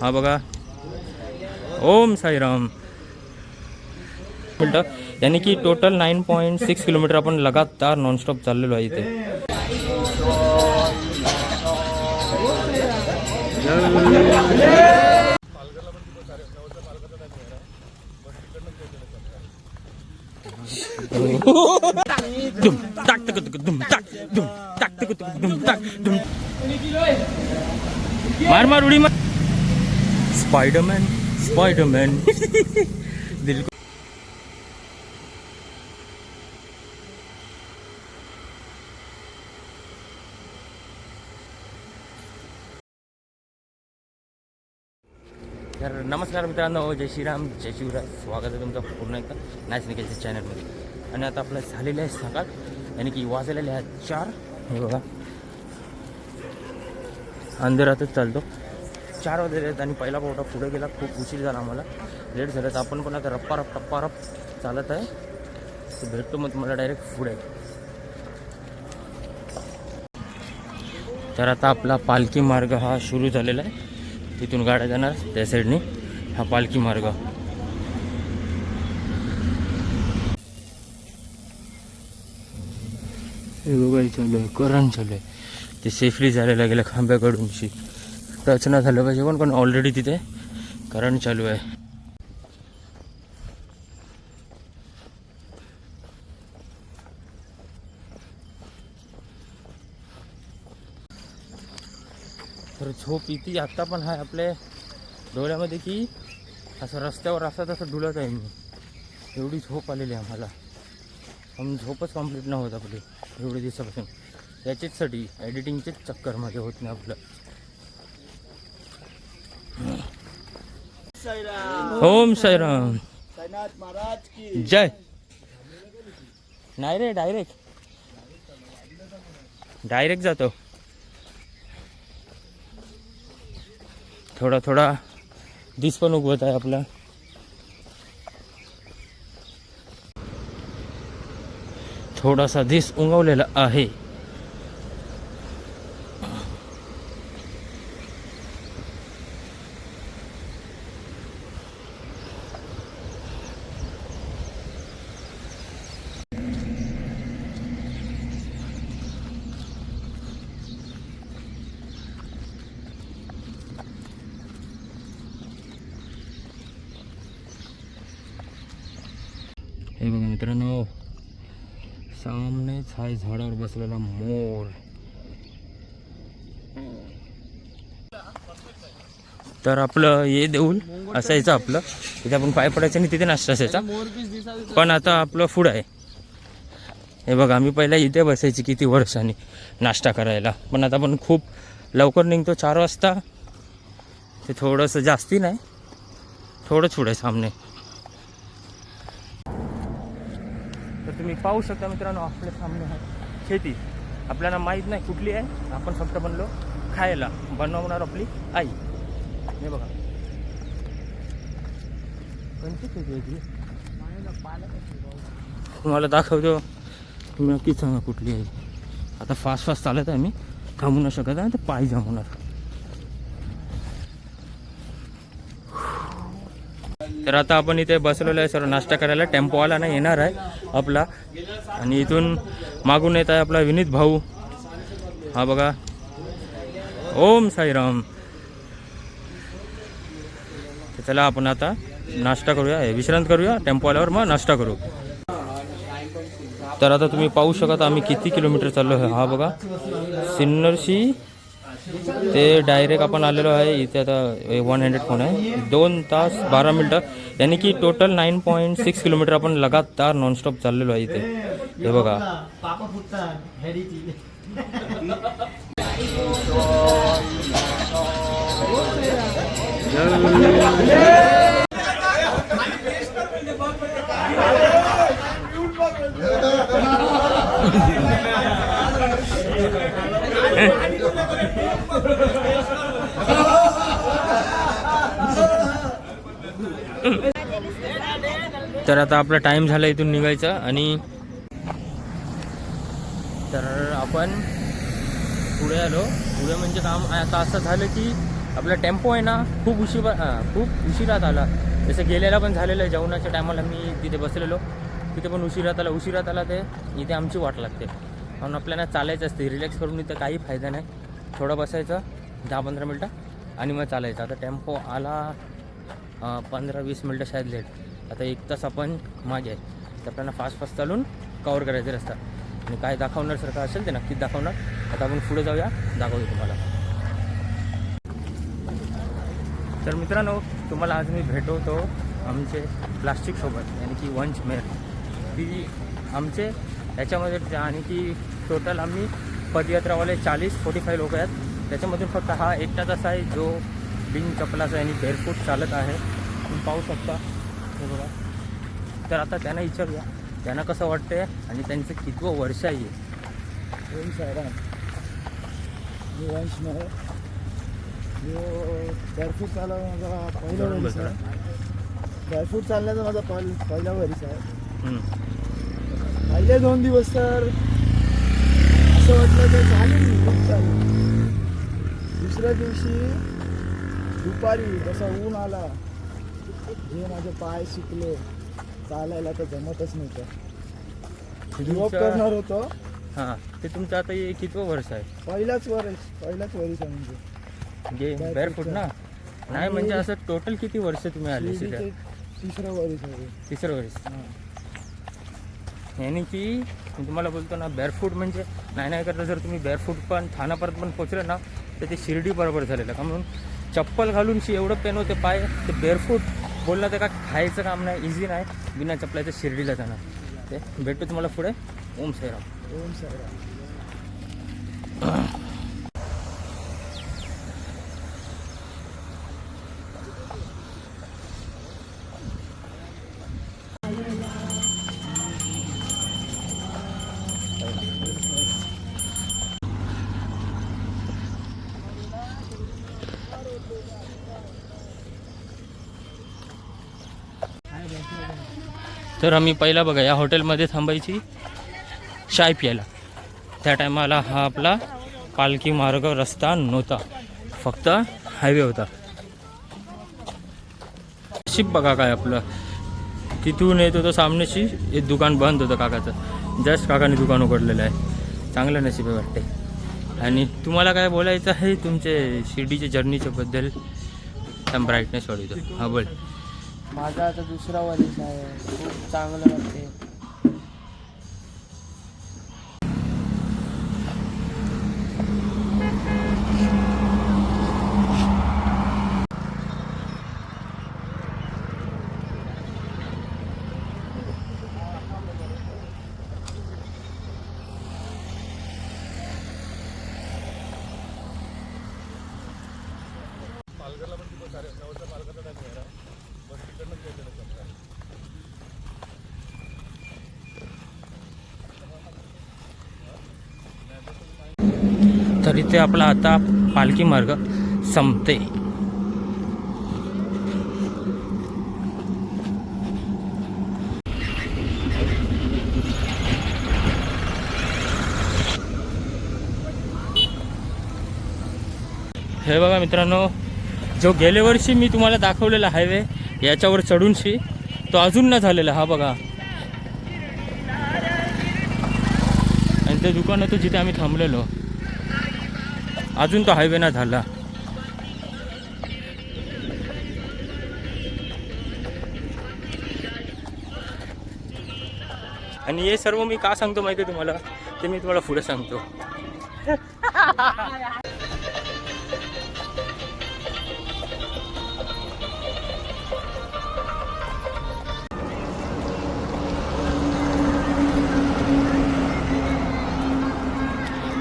हा बघा ओम साईराम मिनटं यानी की total nine point six kilometre आपण लगातार नॉनस्टॉप चाललेलो आहे इथे। दुम, टाक दुम टाक दुम टाक दुम टाक, दुम। मार मार, उडी, मार। स्पायडरमॅन स्पायडरमॅन दिल तर नमस्कार मित्रांनो जय श्रीराम जय शिवराज स्वागत आहे तुमचं पूर्ण एकदा नॅच निकेलच्या चॅनलमध्ये. आणि आता आपलं झालेलं आहे सकाळ यानी की वाजलेले आहेत चार. हे बघा. अंधेरातच चालतो. चार वाजले आहेत आणि पहिला पावटा पुढे गेला. खूप उशीर झाला आम्हाला. लेट झालं तर आपण पण आता रप्पा रप टप्पा रप चालत आहे. तर भेटतो मग तुम्हाला डायरेक्ट पुढे. तर आता आपला पालखी मार्ग हा सुरू झालेला आहे. तिथून गाड्या जाणार त्या साईडने हा पालखी मार्ग. हे बघा चालू आहे करण चालू आहे. ते सेफली झालेलं गेलं खांब्याकडूनशी. रचना झालं पाहिजे. पण पण ऑलरेडी तिथे? करंट चालू आहे. तर झोप इथे आत्ता पण आहे आपल्या डोळ्यामध्ये की असं रस्त्यावर असा तसं डुलत आहे मी. एवढी झोप आलेली आहे आम्हाला. पण झोपच कंप्लीट न होत आपली. एवढे दिवसापासून. याच्याचसाठी एडिटिंगचेच चक्करमध्ये होत नाही आपलं. ओम साईराम. साईनाथ महाराज की जय. नाही रे डायरेक्ट डायरेक्ट जातो. थोडा थोडा दिस पण उगवत आहे आपला. थोडासा दिस उगवलेला आहे हे बघा मित्रांनो सामनेच हाय झाडावर बसलेला मोर तर आपलं हे देऊन असायचं आपलं. तिथे आपण पाय पडायचं आणि तिथे नाश्ता असायचा. पण आता आपलं फूड आहे. हे बघा आम्ही पहिला इथे बसायची किती वर्षांनी नाश्ता करायला. पण आता आपण खूप लवकर निघतो चार वाजता. ते थोडंसं जास्ती नाही. थोडंच पुढे सामने. तर तुम्ही पाहू शकता मित्रांनो आपल्या सामने आहे शेती आपल्याला माहीत नाही कुठली आहे. आपण फक्त बनलो खायला. बनवणार आपली आई. हे बघा. कोणती शेती तुम्हाला दाखवतो. तुम्ही नक्कीच सांगा कुठली आहे. आता फास्ट फास्ट चालत आहे मी. थांबू न शकत आहे तर पाय जमवणार तर आता आपण इथे बसलेलो आहे सर्व नाश्ता करायला. टेम्पोवाला नाही येणार आहे आपला. आणि इथून मागून येत आहे आपला विनीत भाऊ. हा बघा. ओम साईराम. तर चला आपण आता नाश्ता करूया. हे विश्रांत करूया. टेम्पो आल्यावर मग नाश्ता करू. तर आता तुम्ही पाहू शकता आम्ही किती किलोमीटर चाललो आहे. हा बघा. सिन्नरशी ते डायरेक्ट आपण आलेलो आहे. इथे आता वन हंड्रेड फोन आहे. दोन तास बारा मिनटं. यानी की total nine point six kilometre आपण लगातार नॉनस्टॉप चाललेलो आहे इथे. हे बघा. तर आता आपला टाइम झाला इथून निघायचा आणि तर आपण पुढे आलो. पुढे म्हणजे काम आता असं झालं की आपला टेम्पो आहे ना खूप उशिरा खूप उशिरात आला. जसं गेलेला पण झालेलं आहे जेवणाच्या टायमाला मी तिथे बसलेलो. तिथे पण उशिरात आला उशिरात आला ते इथे आमची वाट लागते. म्हणून आपल्याला चालायचं असते रिलॅक्स करून इथं काही फायदा नाही. थोडं बसायचं दहा पंधरा मिनटं आणि मग चालायचं. आता टेम्पो आला पंधरा वीस मिनटं शायद लेट आता एक तास आपण मागे आहे. तर आपल्याला फास्ट फास्ट चालून कवर करायचं रस्ता. आणि काय दाखवणार सारखं असेल ते नक्कीच दाखवणार. आता आपण पुढे जाऊया दाखवतो तुम्हाला. तर मित्रांनो तुम्हाला आज मी भेटवतो आमचे प्लास्टिकसोबत यानी की वंच मेर ती आमचे याच्यामध्ये आणि की टोटल आम्ही पदयात्रावाले चाळीस फोर्टी फाय लोक आहेत. त्याच्यामधून फक्त हा एकटाच असा आहे जो बिन चपलाचा आणि बेरफूट चालत आहे. तुम्ही पाहू शकता. हे बघा. तर आता त्यांना विचारूया त्यांना कसं वाटतंय आणि त्यांचं कितवं वर्ष आहे वंश नाही ड्रायफ्रूट चालवणं माझा पहिला वरीस आहे ड्रायफ्रूट चालण्याचा माझा पहिल पहिला वरीस आहे. पहिले दोन दिवस तर असं वाटलं तर चालेल खूप चालेल. दुसऱ्या दिवशी दुपारी जसा ऊन आला जे माझे पाय शिकले चालायला तर जमतच नव्हतं. तुमचं- करणार होतो. हां ते तुमचं आता कितवं वर्ष आहे. पहिलाच वरीस पहिलाच वरीस आहे म्हणजे. म्हणजे बेअरफूट ना. नाही म्हणजे असं टोटल किती वर्ष तुम्ही आले तिसरं आहे. तिसरं वर्ष. हां. यानी की मी तुम्हाला बोलतो ना बेअरफूट म्हणजे नाही नाही करता जर तुम्ही बेअरफूट पण ठाण्यापर्यंत पण पोचले ना तर ते शिर्डी बरोबर झालेलं का म्हणून चप्पल घालून शी एवढं पेन होते पाय ते बेअरफूट बोलणं ते का खायचं काम नाही इझी नाही बिना चप्पलाचं शिर्डीला जाणार. ते भेटतो तुम्हाला पुढे. ओम साईराम. ओम साईराम. तर आम्ही पहिला बघा या हॉटेलमध्ये थांबायची चाय प्यायला. त्या टायमाला हा आपला पालखी मार्ग रस्ता नव्हता फक्त हायवे होता. शिप बघा काय आपलं. तिथून येत होतं सामनेशी एक दुकान बंद होतं काकाचं. जस्ट काकाने दुकान उघडलेलं आहे. चांगलं नशीब आहे वाटते आणि तुम्हाला काय बोलायचं आहे तुमचे शिर्डीच्या जर्नीच्या बद्दल? ब्राईटनेस वाढवतो. हा बोल. माझा आता दुसरा वर्ष आहे. खूप चांगलं वाटते तर इथे आपला आता पालखी मार्ग संपते. हे बघा मित्रांनो जो गेल्या वर्षी मी तुम्हाला दाखवलेला हायवे याच्यावर चढूनशी तो अजून न झालेला हा बघा. आणि ते दुकान होतं जिथे आम्ही थांबलेलो. अजून तो हायवे ना झाला. आणि हे सर्व मी का सांगतो माहिती आहे तुम्हाला? ते मी तुम्हाला पुढे सांगतो.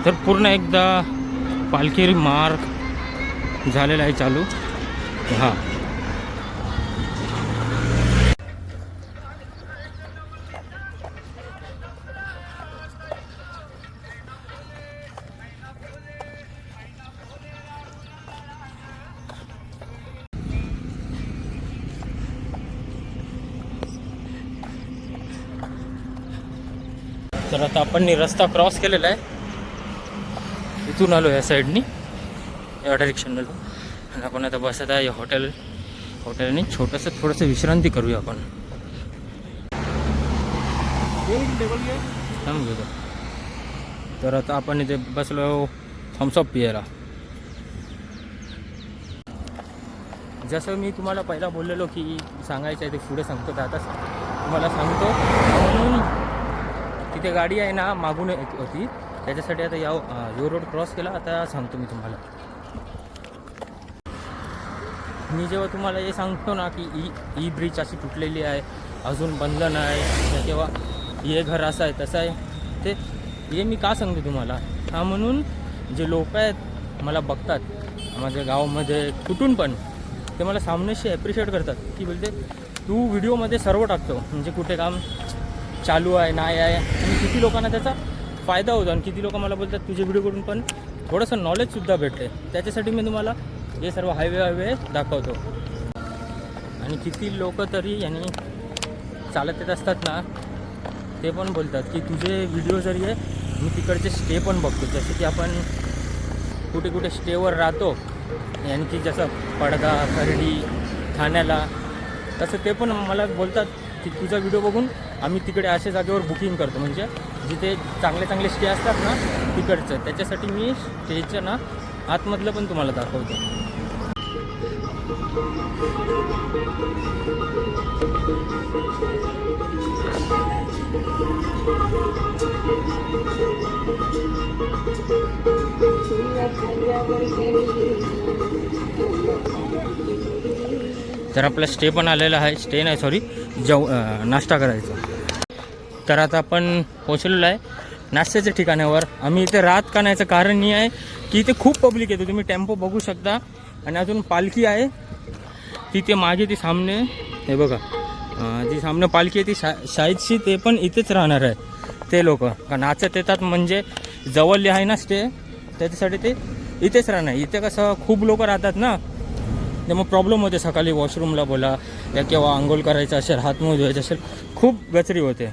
तर पूर्ण एकदा पालखी मार्ग झालेला आहे चालू. हां. तर आता आपण रस्ता क्रॉस केलेला आहे. इथून आलो या साईडनी या डायरेक्शनला आणि आपण आता बसत आहे हॉटेल हॉटेलने छोटंसं थोडंसं विश्रांती करूया आपण तर आता आपण इथे बसलो थम्सअप पियाला जसं मी तुम्हाला पहिला बोललेलो की सांगायचं आहे ते पुढे सांगतो तर आता तुम्हाला सांगतो तिथे गाडी आहे ना मागून होती त्याच्यासाठी आता या यो रोड क्रॉस केला. आता सांगतो मी तुम्हाला. मी जेव्हा तुम्हाला हे सांगतो ना की ई ई ब्रिज अशी तुटलेली आहे अजून बनलं नाही किंवा हे घर असं आहे तसं आहे ते हे मी का सांगतो तुम्हाला? हा म्हणून जे लोक आहेत मला बघतात माझ्या गावामध्ये कुठून पण ते मला सामनेशी ॲप्रिशिएट करतात की बोलते तू व्हिडिओमध्ये सर्व टाकतो म्हणजे कुठे काम चालू आहे नाही आहे आणि किती लोकांना त्याचा फायदा होतो आणि किती लोक मला बोलतात तुझे व्हिडिओकडून पण थोडंसं नॉलेजसुद्धा भेटते त्याच्यासाठी मी तुम्हाला हे सर्व हायवे हायवे दाखवतो. आणि किती लोक तरी यांनी चालत येत असतात ना ते पण बोलतात की तुझे व्हिडिओ जरी आहे मी तिकडचे स्टे पण बघतो. जसे की आपण कुठे कुठे स्टेवर राहतो यांची जसं पडदा खर्डी ठाण्याला तसं ते पण मला बोलतात की तुझा व्हिडिओ बघून आम्ही तिकडे अशा जागेवर बुकिंग करतो. म्हणजे जिथे चांगले चांगले स्टे असतात ना तिकडचं त्याच्यासाठी मी स्टेचं ना आतमधलं पण तुम्हाला दाखवतो. तर आपला स्टे पण आलेला आहे स्टे नाही सॉरी जेव नाश्ता करायचा. तर आता आपण पोचलेलो आहे नाश्त्याच्या ठिकाणावर. आम्ही इथे रात का नाहीचं कारण हे आहे की इथे खूप पब्लिक येतो तुम्ही टेम्पो बघू शकता. आणि अजून पालखी आहे. तिथे मागे ती सामने हे बघा. जी सामने पालखी आहे ती शा शाहीदशी ते पण इथेच राहणार आहे. ते लोक. का नाचत येतात म्हणजे जवळ आहे ना स्टे त्याच्यासाठी ते इथेच राहणार. इथे कसं खूप लोक राहतात ना. त्यामुळे प्रॉब्लेम होते. सकाळी वॉशरूमला बोला या किंवा आंघोळ करायचं असेल हात मुळे धुवायचं असेल खूप गचरी होते.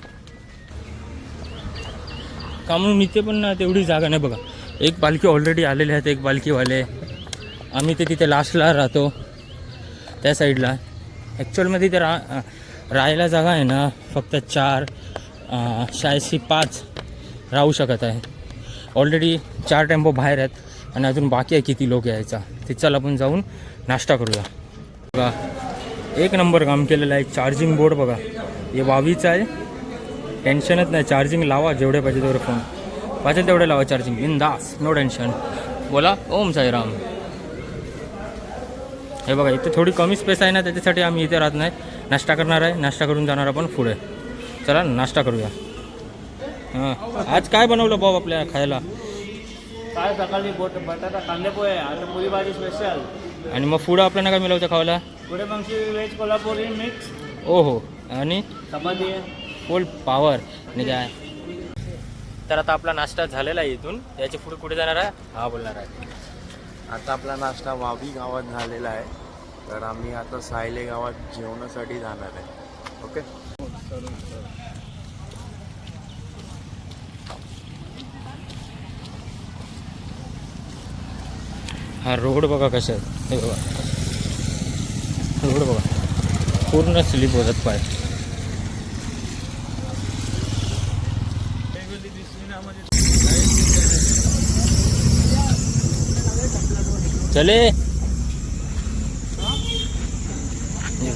का म्हणून इथे पण ना तेवढी जागा नाही बघा. एक पालखी ऑलरेडी आलेले आहेत एक पालखीवाले. आम्ही ते तिथे लास्टला राहतो त्या साईडला ॲक्च्युअलमध्ये ते रा राहायला जागा आहे ना फक्त चार शहाऐंशी पाच राहू शकत आहे. ऑलरेडी चार टेम्पो बाहेर आहेत आणि अजून बाकी आहे किती लोक यायचा. ते चल आपण जाऊन नाश्ता करूया. बघा एक नंबर काम केलेलं आहे चार्जिंग बोर्ड बघा. हे वावीचं आहे. टेन्शनच नाही. चार्जिंग लावा जेवढे पाहिजे तेवढे फोन. पाहिजे तेवढे लावा चार्जिंग. बिंदास नो टेन्शन बोला. ओम साईराम. हे बघा इथे थोडी कमी स्पेस आहे ना त्याच्यासाठी आम्ही इथे राहत नाही. नाश्ता करणार आहे. नाश्ता करून जाणार आपण पुढे. चला नाश्ता करूया. हां. आज काय बनवलं बाब आपल्या खायला? काय सकाळी बोट बटाटा कांदे पोहे आता पुरी भाजी स्पेशल आणि मग पुढं आपल्याला काय मिळवतं खायला पुढे मग व्हेज कोल्हापुरी मिक्स ओ हो आणि? चपाती. फुल पॉवर आणि काय तर आता आपला नाश्ता झालेला आहे इथून. याच्यापुढे कुठे जाणार आहे? हा बोलणार आहे. आता आपला नाश्ता वावी गावात झालेला आहे. तर आम्ही आता सायले गावात जेवणासाठी जाणार आहे. ओके? हा रोड बघा कशा आहेत हे बघा. रोड बघा. पूर्ण स्लिप होतात पाय. चले।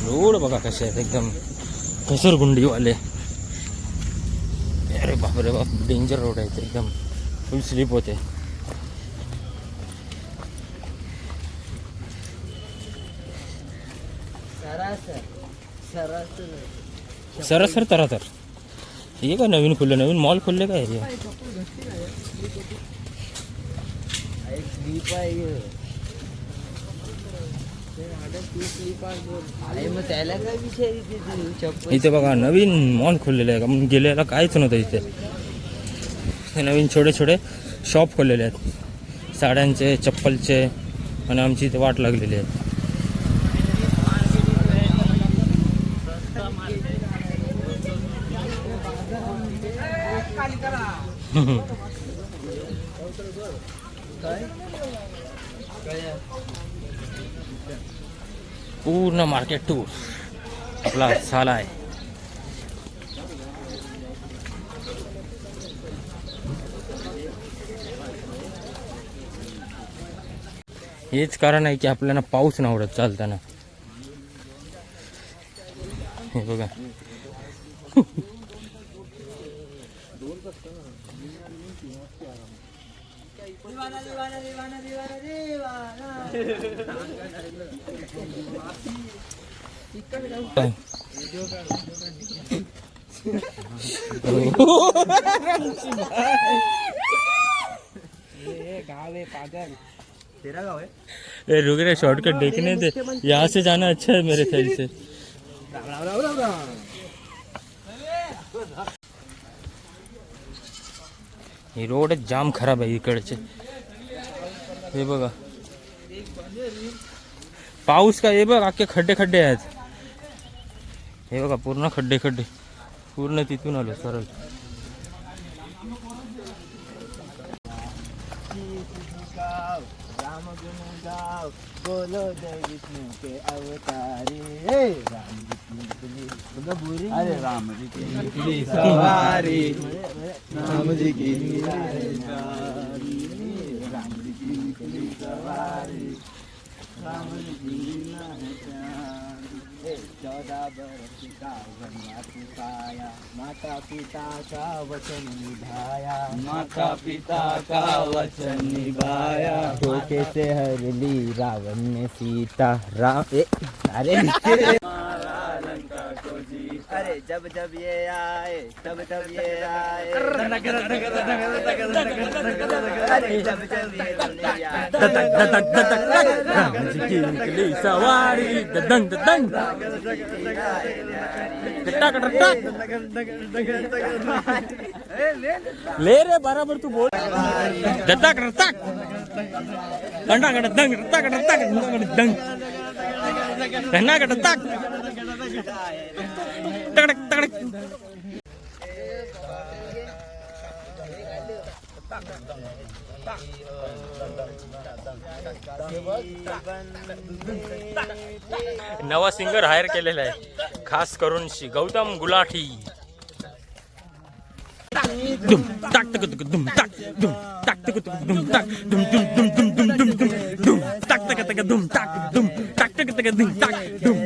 रोड बघा कसे आहेत एकदम घसरगुंडीवाले. अरे बापरे बाप डेंजर रोड आहे एकदम फुल स्लिप होते. सरासर सरासर. सरसर तरा तर हे काय नवीन खुललं नवीन मॉल खुलले काय इथे नवीन मॉल नव्हतं इथे. नवीन छोटे छोटे शॉप खोललेले आहेत. साड्यांचे, चप्पलचे, आणि आमची वाट लागलेली आहे. पूर्ण मार्केट टूर आपला झाला आहे. हेच कारण आहे की आपल्याला पाऊस नाही आवडत चालताना. हे बघा. रुक रहे शॉर्टकट देखने दे। यहाँ से जाना अच्छा है मेरे ख्याल से। हे रोड जाम खराब आहे इकडचे. हे बघा. पाऊस का हे बघ अख्खे खड्डे खड्डे आहेत. हे बघा पूर्ण खड्डे खड्डे पूर्ण तिथून आलो सरळ. બોલો જય વિષ્ણુ કે અવતારે. રામ વિષ્ણુ અરે રામ જી સવારે રામજી કી રામજી સવારે રામજી पाया माता पिता का वचन निभाया? माता पिता का वचन निभाया धोखे से हर ली रावण ने सीता। राम अरे जब जब ये आए तब तब ये आए अरे जब जब ये datang datang datang datang rezeki keli sawari datang datang detak detak ले रे बराबर तू बोल दत्तक रत्तक कंडा कड़ दंग रत्तक रत्तक दंग रहना कड़ दत्तक नवा सिंगर हायर केलेला आहे खास करून शी गौतम गुलाठी दुम टाक दुम टाक दुम टाक टाक टाक टाक टाक दुम टाक दुम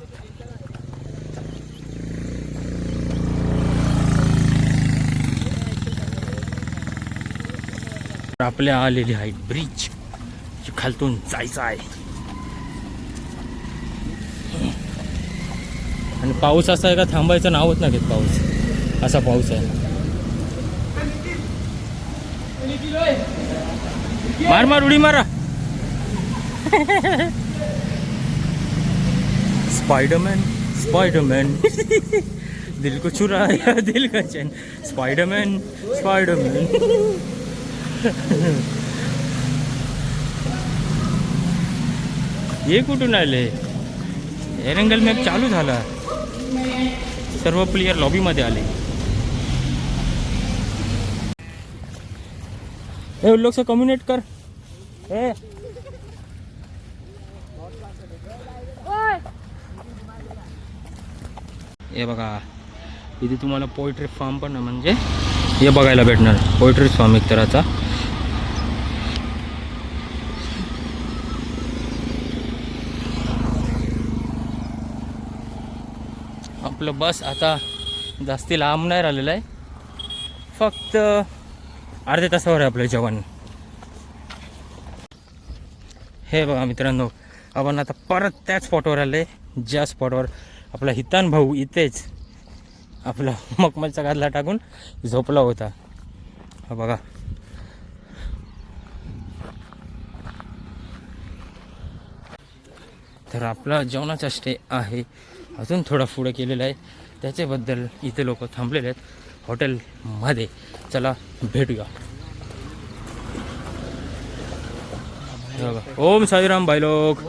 आपल्या आलेली आहेत ब्रिज. खालतून जायचं आहे. आणि पाऊस असा आहे का थांबायचं नावच नाही घेत पाऊस. असा पाऊस आहे. मार मार उडी मारा. स्पायडरमॅन स्पायडरमॅन दिल को चुरा दिल का चैन. स्पाइडरमैन स्पाइडरमैन हे कुठून आले? एरंगल मॅप चालू झाला. सर्व प्लेयर लॉबीमध्ये आले. ए लोक से कम्युनिकेट कर. ए हे बघा. इथे तुम्हाला पोल्ट्री फार्म पण आहे म्हणजे. हे बघायला भेटणार. पोल्ट्री फार्म एक तराचा आपलं बस आता जास्ती लांब नाही राहिलेलं आहे. फक्त अर्ध्या तासावर आहे आपलं जेवण. हे बघा मित्रांनो आपण आता परत त्याच स्पॉटवर आले. ज्या स्पॉटवर आपला हितान भाऊ इथेच आपला मखमलचा गादला टाकून झोपला होता. हा बघा. तर आपला जेवणाचा स्टे आहे. अजून थोडा पुढे केलेला आहे. त्याच्याबद्दल इथे लोक थांबलेले आहेत. हॉटेलमध्ये चला भेटूया. ओम साईराम लोक.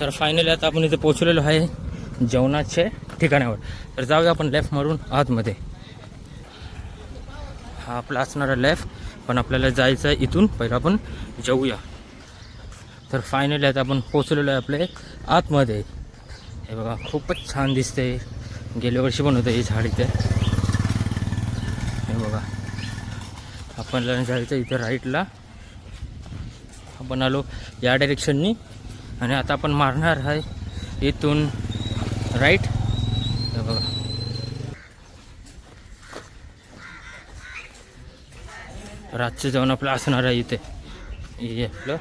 तर फायनली आता आपण इथे पोहोचलेलो आहे जेवणाच्या ठिकाणावर. तर जाऊया आपण लेफ्ट मारून आतमध्ये. हा आपला असणारा लेफ्ट पण आपल्याला जायचं आहे इथून. पहिला आपण जाऊया. तर फायनली आता आपण पोचलेलो आहे आपल्या आतमध्ये. हे बघा खूपच छान दिसते गेल्या वर्षी पण होतं हे झाड इथे. हे बघा. आपण जायचं इथे राईटला आपण आलो या डायरेक्शननी आणि आता आपण मारणार आहे इथून राईट हे बघा. रातचं जेवण आपलं असणार आहे इथे. हे आपलं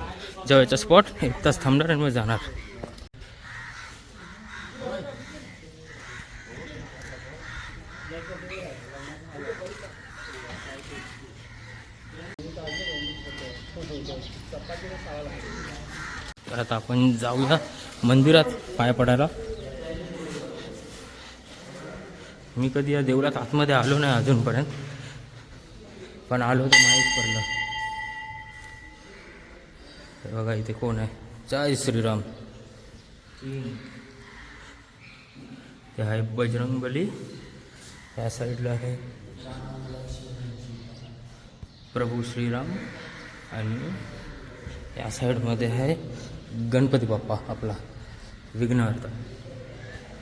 जवळचा स्पॉट एक तास थांबणार आणि मग जाणार. तर आता आपण जाऊया मंदिरात पाय पडायला. मी कधी या देवळात आतमध्ये आलो नाही अजूनपर्यंत पण आलो तर माहीत पडलं. बघा इथे कोण आहे? जय श्रीराम. ते आहे बजरंग बली या साईडला आहे प्रभू श्रीराम आणि या साईडमध्ये आहे गणपती बाप्पा आपला विघ्नहर्ता.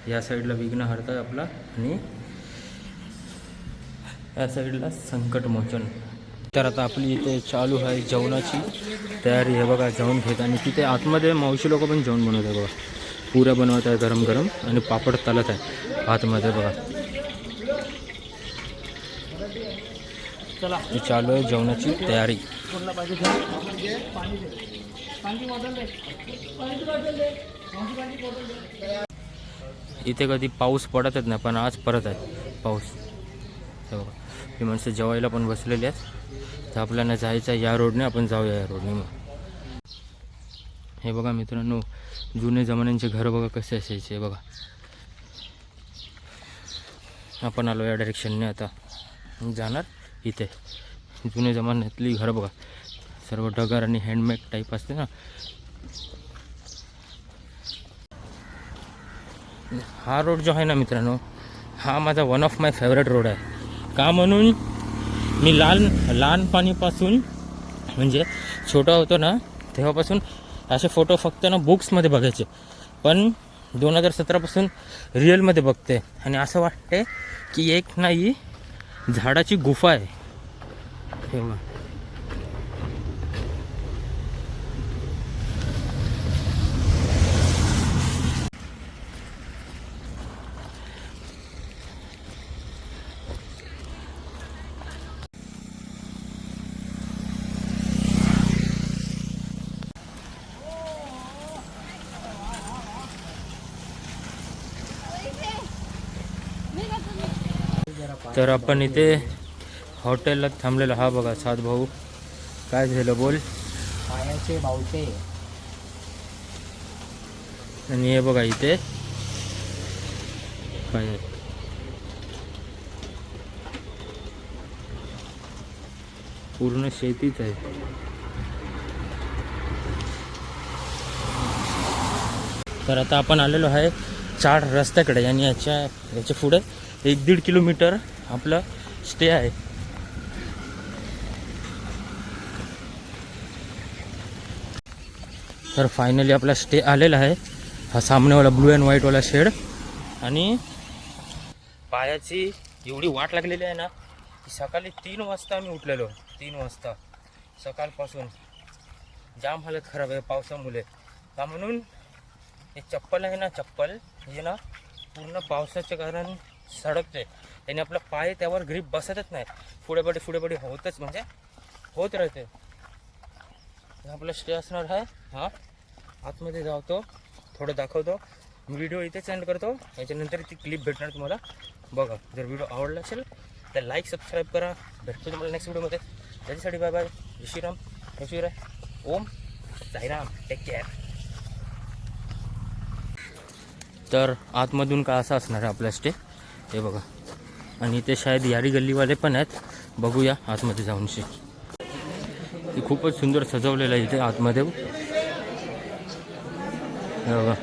या साईडला विघ्नहर्ता आहे आपला आणि या साईडला संकटमोचन. तर आता आपली इथे चालू आहे जेवणाची तयारी. आहे बघा जेवण घेत आणि तिथे आतमध्ये मावशी लोक पण जेवण बनवत आहे बघा. पुऱ्या बनवत आहे गरम गरम आणि पापड तलत आहे आतमध्ये बघा. चला चालू आहे जेवणाची तयारी. इथे कधी पाऊस पडतच नाही पण आज परत आहे पाऊस. हे बघा. ही माणसं जेवायला पण बसलेली आहेत. तर आपल्याला जायचं आहे या रोडने आपण जाऊया या रोडने मग. हे बघा मित्रांनो जुने जमान्यांचे घर बघा कसे असायचे बघा. आपण आलो या डायरेक्शनने आता. जाणार इथे. जुने जमान्यातली घरं बघा. सर्व डगर आणि हँडमेड टाईप असते ना. हा रोड जो आहे ना मित्रांनो हा माझा one of my favourite road आहे. का म्हणून? मी लहान लहानपणीपासून म्हणजे छोटा होतो ना तेव्हापासून असे फोटो फक्त ना बुक्समध्ये बघायचे. पण दोन हजार सतरापासून रिअलमध्ये बघते. आणि असं वाटते की एक नाही झाडाची गुफा आहे हे बघा. तर आपण इथे हॉटेलला थांबलेलो. हा बघा सात भाऊ. काय झालं बोल? पायाचे बावटे. आणि हे बघा इथे. काय. पूर्ण शेतीच आहे. तर आता आपण आलेलो आहे चार रस्त्याकडे आणि याच्या याच्यापुढे एक दीड किलोमीटर आपलं स्टे आहे. तर फायनली आपला स्टे आलेला आहे. हा सामनेवाला ब्लू अँड व्हाईटवाला शेड आणि पायाची एवढी वाट लागलेली आहे ना की सकाळी तीन वाजता आम्ही उठलेलो. तीन वाजता. सकाळपासून जाम हालत खराब आहे पावसामुळे. का म्हणून हे चप्पल आहे ना चप्पल. हे ना पूर्ण पावसाच्या कारण सडकते त्याने आपला पाय त्यावर ग्रीप बसतच नाही. पुढे पुढे पुढे पुढे होतच म्हणजे होत राहते आपला स्टे असणार आहे हा. आतमध्ये जावतो. थोडं दाखवतो. व्हिडिओ इथेच सेंड करतो. याच्यानंतर ती क्लिप भेटणार तुम्हाला. बघा जर व्हिडिओ आवडला असेल तर लाईक सबस्क्राईब करा. भेटतो तुम्हाला नेक्स्ट व्हिडिओमध्ये त्याच्यासाठी बाय बाय जय श्रीराम. जय श्रीराय ओम साईराम. टेक केअर तर आतमधून का असं असणार आहे आपला स्टे हे बघा. आणि इथे शायद यारी गल्लीवाले पण आहेत. बघूया आतमध्ये जाऊनशी ते खूपच सुंदर सजवलेलं आहे इथे आतमध्ये. हे बघा.